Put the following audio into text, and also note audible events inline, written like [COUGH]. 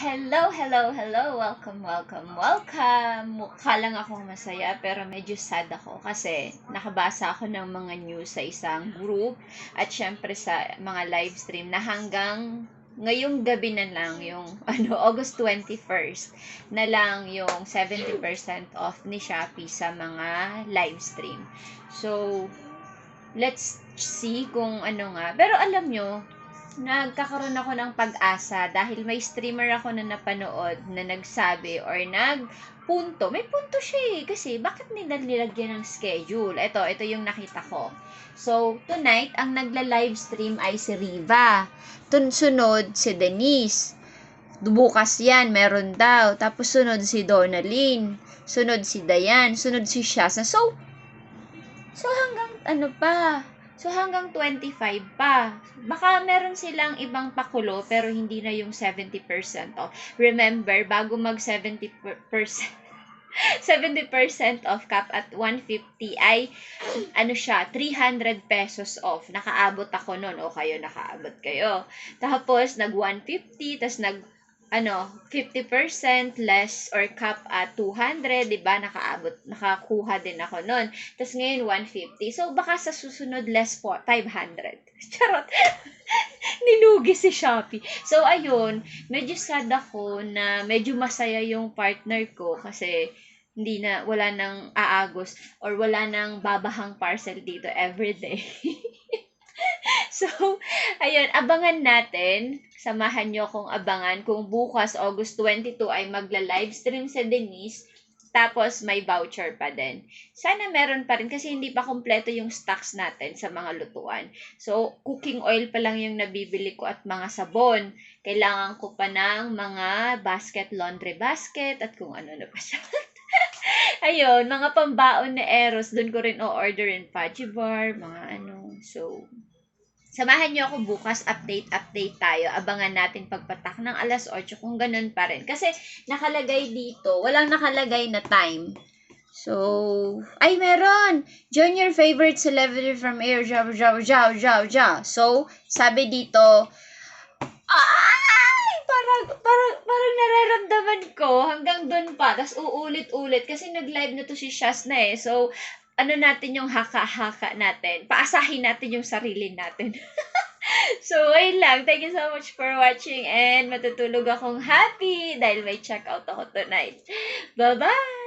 Hello, hello, hello. Welcome, welcome, welcome. Mukha lang ako masaya pero medyo sad ako kasi nakabasa ako ng mga news sa isang group at syempre sa mga live stream na hanggang ngayong gabi na lang yung [LAUGHS] ano August 21st na lang yung 70% off ni Shopee sa mga live stream. So, let's see kung ano nga. Pero alam nyo, nagkakaroon ako ng pag-asa dahil may streamer ako na napanood na nagsabi or nagpunto. May punto siya eh. Kasi bakit nila nilagyan ng schedule? Ito, ito yung nakita ko. So, tonight, ang nagla-live stream ay si Riva. Tun sunod si Denise. Bukas yan, meron daw. Tapos sunod si Donalyn. Sunod si Dayan. Sunod si Shasa. So, so hanggang ano pa, So hanggang 25 pa. Baka meron silang ibang pakulo pero hindi na yung 70% off. Remember, bago mag 70% 70% [LAUGHS] off cap at 150 ay ano siya, 300 pesos off. Nakaabot ako noon o kayo nakaabot kayo. Tapos nag 150, tapos nag ano, 50% less or cap at 200, 'di ba? Nakaabot, nakakuha din ako noon. Tapos ngayon 150. So baka sa susunod less po 500. [LAUGHS] Charot. [LAUGHS] Nilugi si Shopee. So ayun, medyo sad ako na medyo masaya yung partner ko kasi hindi na wala nang aagos or wala nang babahang parcel dito everyday. [LAUGHS] so, [LAUGHS] ayun, abangan natin samahan nyo akong abangan kung bukas, August 22, ay magla-live stream sa Denise. Tapos, may voucher pa din. Sana meron pa rin kasi hindi pa kompleto yung stocks natin sa mga lutuan. So, cooking oil pa lang yung nabibili ko at mga sabon. Kailangan ko pa ng mga basket, laundry basket, at kung ano na pa siya. [LAUGHS] Ayun, mga pambaon na Eros, doon ko rin o-orderin Pachi bar, mga ano. So, Samahan niyo ako bukas, update-update tayo. Abangan natin pagpatak ng alas 8 kung ganun pa rin. Kasi nakalagay dito, walang nakalagay na time. So, ay meron! Join your favorite celebrity from air, jaw, jaw, jaw, jaw, jaw. So, sabi dito, ay! Parang, parang, parang nararamdaman ko hanggang doon pa. Tapos uulit-ulit kasi nag-live na to si Shaz na eh. So, ano natin yung haka-haka natin. Paasahin natin yung sarili natin. [LAUGHS] so, ayun lang. Thank you so much for watching and matutulog akong happy dahil may check out ako tonight. Bye-bye!